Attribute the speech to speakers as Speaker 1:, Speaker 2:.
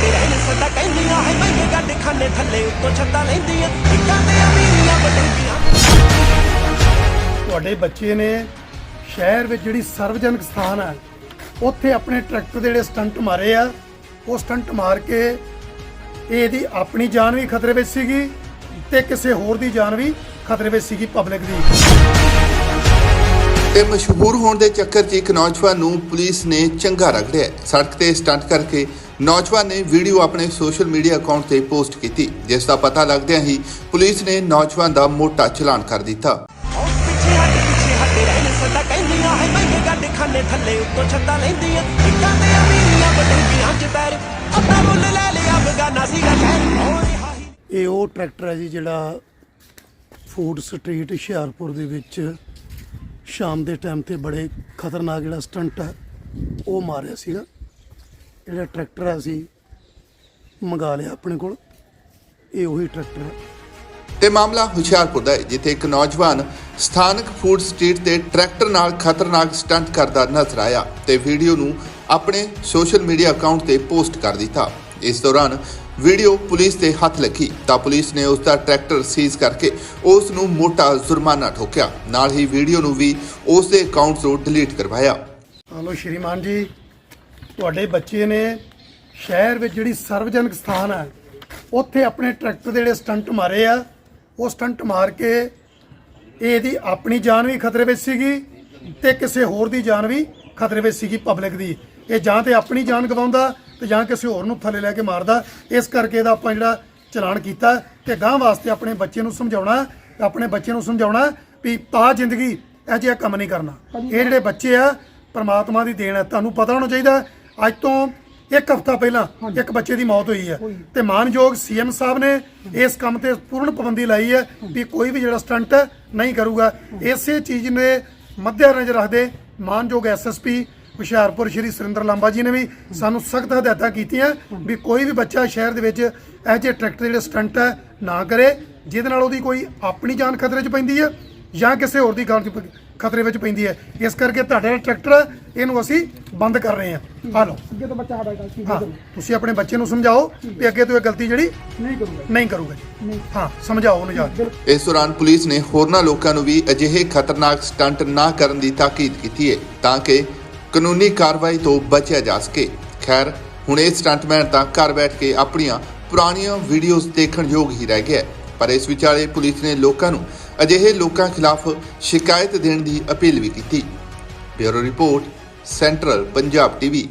Speaker 1: ਸਾਡੇ ਰਹਿਣ ਸਦਾ ਕਹਿੰਦੀਆਂ ਹੈ ਮਹਿੰਗੇ ਗੱਡ ਖਾਨੇ ਥੱਲੇ ਉੱਤੋਂ ਛੱਤਾਂ ਲੈਂਦੀਆਂ ਇੱਟਾਂ ਤੇ ਅਮੀਰੀਆਂ ਵਟੇਂਦੀਆਂ
Speaker 2: ਤੁਹਾਡੇ ਬੱਚੇ ਨੇ ਸ਼ਹਿਰ ਵਿੱਚ ਜਿਹੜੀ ਸਰਵਜਨਕ ਸਥਾਨ ਹੈ ਉੱਥੇ ਆਪਣੇ ਟਰੈਕਟਰ ਦੇ ਜਿਹੜੇ ਸਟੰਟ ਮਾਰੇ ਆ ਉਹ ਸਟੰਟ ਮਾਰ ਕੇ ਇਹ ਇਹਦੀ ਆਪਣੀ ਜਾਨ ਵੀ ਖਤਰੇ ਵਿੱਚ ਸੀਗੀ ਤੇ ਕਿਸੇ ਹੋਰ ਦੀ ਜਾਨ ਵੀ ਖਤਰੇ ਵਿੱਚ ਸੀਗੀ ਪਬਲਿਕ ਦੀ।
Speaker 3: ਤੇ ਮਸ਼ਹੂਰ ਹੋਣ ਦੇ ਚੱਕਰ 'ਚ ਇੱਕ ਨੌਜਵਾਨ ਨੂੰ ਪੁਲਿਸ ਨੇ ਚੰਗਾ ਰਗੜਿਆ। ਸੜਕ ਤੇ ਸਟੰਟ ਕਰਕੇ ਨੌਜਵਾਨ ਨੇ ਵੀਡੀਓ ਆਪਣੇ ਸੋਸ਼ਲ ਮੀਡੀਆ ਅਕਾਊਂਟ ਤੇ ਪੋਸਟ ਕੀਤੀ ਜਿਸ ਦਾ ਪਤਾ ਲੱਗਦਿਆਂ ਹੀ ਪੁਲਿਸ ਨੇ ਨੌਜਵਾਨ ਦਾ ਮੋਟਾ ਚਲਾਨ ਕਰ ਦਿੱਤਾ।
Speaker 2: ਇਹ ਉਹ ਟਰੈਕਟਰ ਹੈ ਜੀ ਜਿਹੜਾ ਫੂਡ ਸਟਰੀਟ ਹੁਸ਼ਿਆਰਪੁਰ ਦੇ ਵਿੱਚ ਸ਼ਾਮ ਦੇ ਟਾਈਮ ਤੇ ਬੜੇ ਖਤਰਨਾਕ ਜਿਹੜਾ ਸਟੰਟ ਹੈ ਉਹ ਮਾਰਿਆ ਸੀਗਾ। ਜਿਹੜਾ ਟਰੈਕਟਰ ਹੈ ਅਸੀਂ ਮੰਗਾ ਲਿਆ ਆਪਣੇ ਕੋਲ ਇਹ ਉਹੀ ਟਰੈਕਟਰ ਹੈ
Speaker 3: ਤੇ ਮਾਮਲਾ ਹੁਸ਼ਿਆਰਪੁਰ ਦਾ ਹੈ ਜਿੱਥੇ ਇੱਕ ਨੌਜਵਾਨ ਸਥਾਨਕ ਫੂਡ ਸਟਰੀਟ ਤੇ ਟਰੈਕਟਰ ਨਾਲ ਖਤਰਨਾਕ ਸਟੰਟ ਕਰਦਾ ਨਜ਼ਰ ਆਇਆ ਤੇ ਵੀਡੀਓ ਨੂੰ ਆਪਣੇ ਸੋਸ਼ਲ ਮੀਡੀਆ ਅਕਾਊਂਟ ਤੇ ਪੋਸਟ ਕਰ ਦਿੱਤਾ। ਇਸ ਦੌਰਾਨ ਵੀਡੀਓ ਪੁਲਿਸ ਦੇ ਹੱਥ ਲੱਗੀ ਤਾਂ ਪੁਲਿਸ ਨੇ ਉਸ ਦਾ ਟਰੈਕਟਰ ਸੀਜ਼ ਕਰਕੇ ਉਸ ਨੂੰ ਮੋਟਾ ਜੁਰਮਾਨਾ ਠੋਕਿਆ। ਨਾਲ ਹੀ ਵੀਡੀਓ ਨੂੰ ਵੀ ਉਸ ਦੇ ਅਕਾਊਂਟ ਤੋਂ ਡਿਲੀਟ ਕਰਵਾਇਆ।
Speaker 2: ਹਲੋ ਸ਼੍ਰੀਮਾਨ ਜੀ। ਤੁਹਾਡੇ ਬੱਚੇ ਨੇ ਸ਼ਹਿਰ ਵਿੱਚ ਜਿਹੜੀ ਸਰਵਜਨਕ ਸਥਾਨ ਹੈ ਉੱਥੇ ਆਪਣੇ ਟਰੈਕਟਰ ਦੇ ਜਿਹੜੇ ਸਟੰਟ ਮਾਰੇ ਆ, ਉਹ ਸਟੰਟ ਮਾਰ ਕੇ ਇਹਦੀ ਆਪਣੀ ਜਾਨ ਵੀ ਖਤਰੇ ਵਿੱਚ ਸੀਗੀ ਤੇ ਕਿਸੇ ਹੋਰ ਦੀ ਜਾਨ ਵੀ ਖਤਰੇ ਵਿੱਚ ਸੀਗੀ ਪਬਲਿਕ ਦੀ। ਇਹ ਜਾਂ ਤੇ ਆਪਣੀ ਜਾਨ ਗਵਾਉਂਦਾ ਤੇ ਜਾਂ ਕਿਸੇ ਹੋਰ ਨੂੰ ਥੱਲੇ ਲੈ ਕੇ ਮਾਰਦਾ। ਇਸ ਕਰਕੇ ਇਹਦਾ ਆਪਾਂ ਜਿਹੜਾ ਚਲਾਨ ਕੀਤਾ ਤੇ ਗਾਂ ਵਾਸਤੇ ਆਪਣੇ ਬੱਚੇ ਨੂੰ ਸਮਝਾਉਣਾ, ਆਪਣੇ ਬੱਚੇ ਨੂੰ ਸਮਝਾਉਣਾ ਵੀ ਤਾ ਜ਼ਿੰਦਗੀ ਇਹ ਜਿਹਾ ਕੰਮ ਨਹੀਂ ਕਰਨਾ। ਇਹ ਜਿਹੜੇ ਬੱਚੇ ਆ, ਪਰਮਾਤਮਾ ਦੀ ਦੇਣ ਹੈ ਤੁਹਾਨੂੰ ਪਤਾ ਹੋਣਾ ਚਾਹੀਦਾ ਅੱਜ ਤੋਂ ਇੱਕ ਹਫ਼ਤਾ ਪਹਿਲਾਂ ਇੱਕ ਬੱਚੇ ਦੀ ਮੌਤ ਹੋਈ ਹੈ। ਤੇ ਮਾਨਯੋਗ ਸੀਐਮ ਸਾਹਿਬ ਨੇ ਇਸ ਕੰਮ ਤੇ ਪੂਰਨ ਪਾਬੰਦੀ ਲਾਈ ਹੈ ਵੀ ਕੋਈ ਵੀ ਜਿਹੜਾ ਸਟੰਟ ਨਹੀਂ ਕਰੂਗਾ। ਇਸੇ ਚੀਜ਼ ਨੇ ਮੱਦੇ ਨਜ਼ਰ ਰੱਖਦੇ ਮਾਨਯੋਗ ਐਸਐਸਪੀ ਹੁਸ਼ਿਆਰਪੁਰ ਸ਼੍ਰੀ ਸੁਰਿੰਦਰ ਲਾਂਬਾ ਜੀ ਨੇ ਵੀ ਸਾਨੂੰ ਸਖਤ ਹਦਾਇਤਾਂ ਕੀਤੀਆਂ ਵੀ ਕੋਈ ਵੀ ਬੱਚਾ ਸ਼ਹਿਰ ਦੇ ਵਿੱਚ ਇਹ ਜਿਹੇ ਟਰੈਕਟਰ ਜਿਹੜੇ ਸਟੰਟ ਹੈ ਨਾ ਕਰੇ ਜਿਹਦੇ ਨਾਲ ਉਹਦੀ ਕੋਈ ਆਪਣੀ ਜਾਨ ਖਤਰੇ 'ਚ ਪੈਂਦੀ ਹੈ ਜਾਂ ਕਿਸੇ ਹੋਰ ਦੀ ਜਾਨ 'ਚ ਖਤਰੇ ਵਿੱਚ ਪੈਂਦੀ ਹੈ। ਇਸ ਕਰਕੇ ਤੁਹਾਡਾ ਟਰੈਕਟਰ ਇਹਨੂੰ ਅਸੀਂ ਬੰਦ ਕਰ ਰਹੇ ਹਾਂ। ਆ ਲਓ।
Speaker 4: ਅੱਗੇ ਤੋਂ ਬੱਚਾ ਸਾਡਾ ਗਲਤੀ
Speaker 2: ਹਾਂ ਤੁਸੀਂ ਆਪਣੇ ਬੱਚੇ ਨੂੰ ਸਮਝਾਓ ਵੀ ਅੱਗੇ ਤੋਂ ਇਹ ਗਲਤੀ ਜਿਹੜੀ
Speaker 4: ਨਹੀਂ ਕਰੂਗਾ।
Speaker 2: ਨਹੀਂ ਕਰੂਗਾ ਜੀ। ਹਾਂ ਸਮਝਾਓ ਉਹਨੂੰ ਜਾ ਕੇ।
Speaker 3: ਇਸ ਦੌਰਾਨ ਪੁਲਿਸ ਨੇ ਹੋਰਨਾਂ ਲੋਕਾਂ ਨੂੰ ਵੀ ਅਜਿਹੇ ਖਤਰਨਾਕ ਸਟੰਟ ਨਾ ਕਰਨ ਦੀ ਤਾਕੀਦ ਕੀਤੀ ਹੈ ਤਾਂ ਕਿ ਕਾਨੂੰਨੀ ਕਾਰਵਾਈ ਤੋਂ ਬਚਿਆ ਜਾ ਸਕੇ। ਖੈਰ ਹੁਣ ਇਹ ਸਟੰਟਮੈਨ ਤਾਂ ਘਰ ਬੈਠ ਕੇ ਆਪਣੀਆਂ ਪੁਰਾਣੀਆਂ ਵੀਡੀਓਜ਼ ਦੇਖਣ ਯੋਗ ਹੀ ਰਹਿ ਗਿਆ। ਪਰ ਇਸ ਵਿਚਾਲੇ ਪੁਲਿਸ ਨੇ ਲੋਕਾਂ ਨੂੰ ਅਜਿਹੇ ਲੋਕਾਂ ਖਿਲਾਫ ਸ਼ਿਕਾਇਤ ਦੇਣ ਦੀ ਅਪੀਲ ਵੀ ਕੀਤੀ। Bureau report central Punjab TV.